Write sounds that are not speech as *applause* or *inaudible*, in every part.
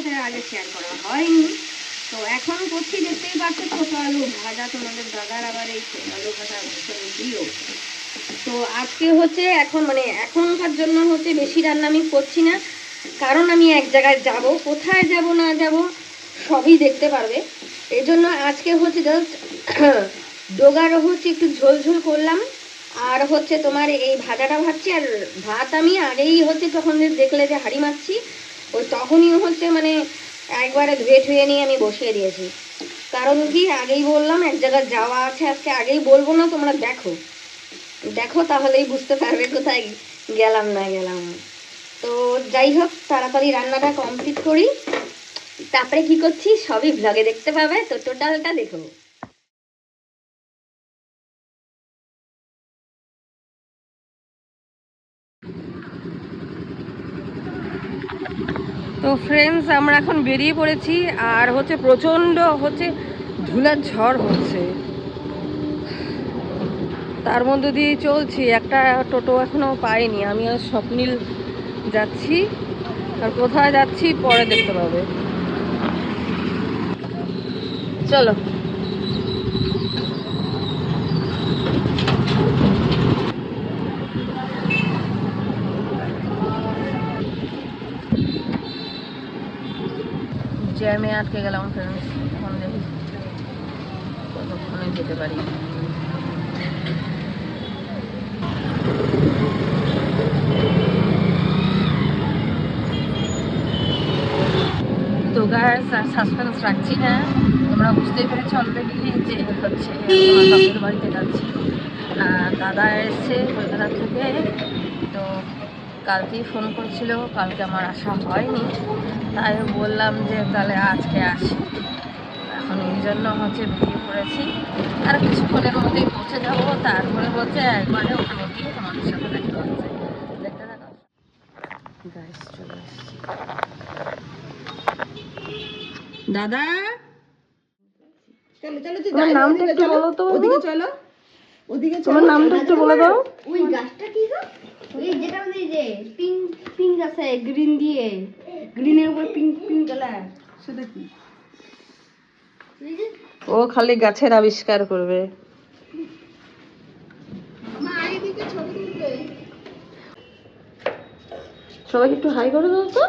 সাথে আগে শেয়ার করা হয়নি। তো এখন করছি, দেখতেই পাচ্ছ ছোটো আলু ভাজা, তোমাদের দাদার আবার এই ছোটো আলু ভাজা ভীষণ প্রিয়। তো আজকে হচ্ছে এখন মানে এখনকার জন্য হচ্ছে বেশি রান্না আমি করছি না। কারণ আমি এক জায়গায় যাব, কোথায় যাব, না যাব, সবই দেখতে পারবে। এই জন্য আজকে হচ্ছে জাস্ট *clears throat* ডোগার হচ্ছে একটু ঝোল ঝোল করলাম। আর হচ্ছে তোমার এই ভাজাটা ভাজছি, আর ভাত আমি আগেই হচ্ছে যখন দেখলে যে হাড়ি মারছি ওই তখনই হচ্ছে মানে একবারে ধুয়ে ধুয়ে নিয়ে আমি বসিয়ে দিয়েছি। কারণ কি, আগেই বললাম, এক জায়গায় যাওয়া আছে আজকে, আগেই বলব না, তোমরা দেখো। দেখো তাহলেই বুঝতে পারবে কোথায় গেলাম, না গেলাম। তো যাই হোক, তাড়াতাড়ি রান্নাটা কমপ্লিট করি। তারপরে কি করছি, সবই ব্লগে দেখতে পাবে, তো টোটালটা দেখো। তো ফ্রেন্ডস আমরা এখন বেরিয়ে পড়েছি আর হচ্ছে প্রচণ্ড হচ্ছে ধুলার ঝড় হচ্ছে। তার মধ্যে দিয়ে চলছি, একটা টোটো এখনও পাইনি, আমি আর স্বপ্নিল যাচ্ছি। আর কোথায় যাচ্ছি পরে দেখতে পাবে। চলো। জ্যামে আটকে গেলাম ফ্রেন্ডস এখন দেখি কতক্ষণে যেতে পারি। তো সাসপেন্স রাখছি না। তোমরা বুঝতেই পেরেছ অলরেডি যে হচ্ছে বাড়িতে যাচ্ছি। আর দাদা এসছে কলকাতা থেকে। কালকেই ফোন করছিল কালকে আমার আসা হয়নি। তাই বললাম যে তাহলে আজকে আসি। এখন এই জন্য হচ্ছে বেরিয়ে পড়েছি। আর কিছুক্ষণের মধ্যেই পৌঁছে যাব। তারপরে হচ্ছে একবারে ওখানে গিয়ে তোমাদের সাথে দেখা হচ্ছে দেখতে থাকো। গাইস চলে এসছি। দাদা? চলো চলো নামটা একটু বলো তো। ওদিকে চলো। ওদিকে তোমার নামটা একটু বলে দাও। ওই গাছটা কি গো? ওই যেটা ওই যে পিঙ্ক পিঙ্ক আছে গ্রিন দিয়ে। গ্রিনের উপর পিঙ্ক পিঙ্ক কালার সেটা কি? ও খালি গাছের আবিষ্কার করবে। সবাই একটু হাই করে দাও তো।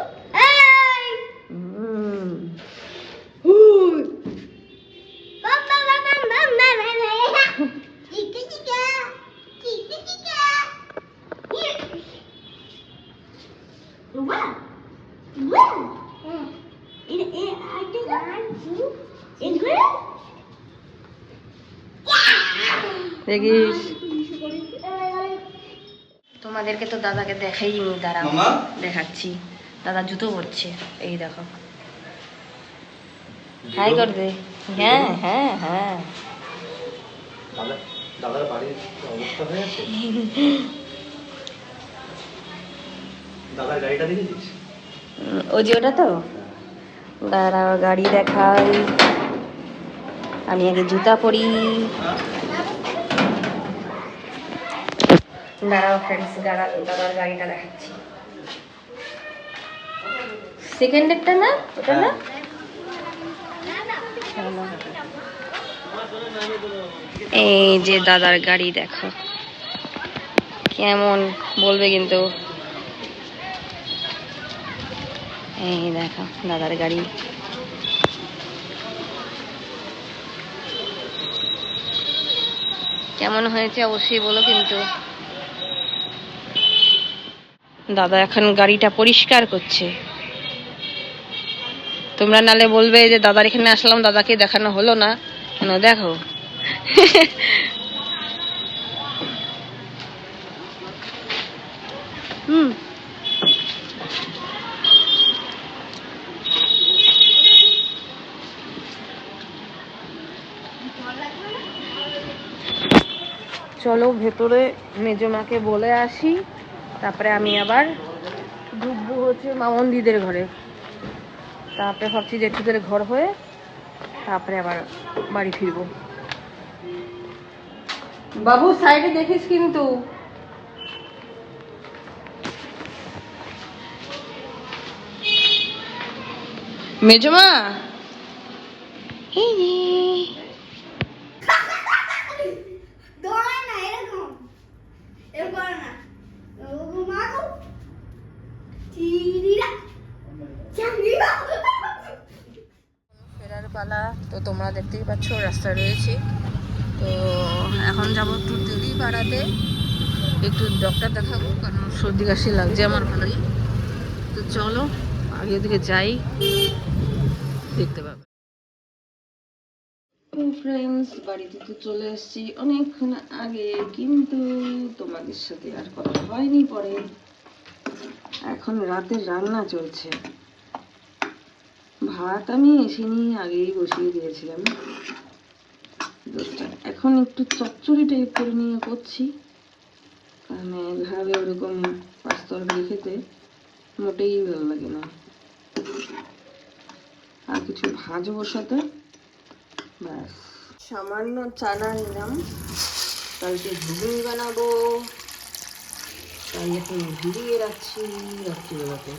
হুম। দেখিস। তোমাদেরকে তো দাদাকে দেখাইনি দাঁড়াও মামা? দেখাচ্ছি। দাদা জুতো পরছে। এই দেখো। হাই কর দে হ্যাঁ হ্যাঁ হ্যাঁ। দাদা দাদার বাড়ির অবস্থা হয়ে আছে? দাদার গাড়িটা দেখেছিস? ওই যে ওটা তো? দাঁড়াও গাড়ি দেখাই। আমি আগে জুতা পরি। দাঁড়াও ফ্রেন্ডস দাদা দাদার গাড়িটা দেখাচ্ছি। সেকেন্ডেরটা না? ওটা না? এই যে দাদার গাড়ি, দেখো। কেমন বলবে কিন্তু। এই দেখো, দাদার গাড়ি। কেমন হয়েছে অবশ্যই বলো কিন্তু। দাদা এখন গাড়িটা পরিষ্কার করছে। তোমরা নালে বলবে যে দাদার এখানে আসলাম দাদাকে দেখানো হলো না। কেন দেখো। হুম। চলো ভেতরে মেজমাকে বলে আসি। তারপরে আমি আবার ঢুকবো হচ্ছে মামন্দিদের ঘরে। তারপরে ভাবছি জেঠুদের ঘর হয়ে তারপরে আবার বাড়ি ফিরবো। বাবু সাইডে দেখিস কিন্তু। মেজমা না এরকম এরকম করে না ও মা গো চিরিরা চিরিরা ফেরার পালা তো তোমরা দেখতেই পাচ্ছ রাস্তা রয়েছে। তো এখন যাব একটু দেরি পাড়াতে একটু ডক্টর দেখাবো কারণ সর্দি কাশি লাগছে আমার ভালোই তো চলো আগে দিকে যাই দেখতে পাবো। ফ্রেন্ডস বাড়িতে তো চলে এসেছি অনেকক্ষণ আগে কিন্তু তোমাদের সাথে আর কথা হয়নি পরে। এখন রাতের রান্না চলছে। ভাত আমি এসে নিয়ে আগেই বসিয়ে দিয়েছিলাম। এখন একটু চচ্চড়ি টাইপ করে নিয়ে করছি। কারণ এভাবে ওরকম পাঁচ তরকারি খেতে মোটেই ভালো লাগে না। আর কিছু ভাজবো সাথে ব্যাস। সামান্য চানা নিলাম। কালকে ঘুগনি বানাবো। তাই এখন ভিজিয়ে রাখছি। রাত্রিবেলাতে।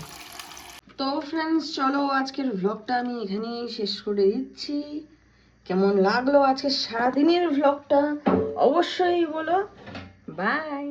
তো ফ্রেন্ডস চলো আজকের ভ্লগটা আমি এখানেই শেষ করে দিচ্ছি। কেমন লাগল আজকে সারাদিনের ভ্লগটা অবশ্যই বলো। বাই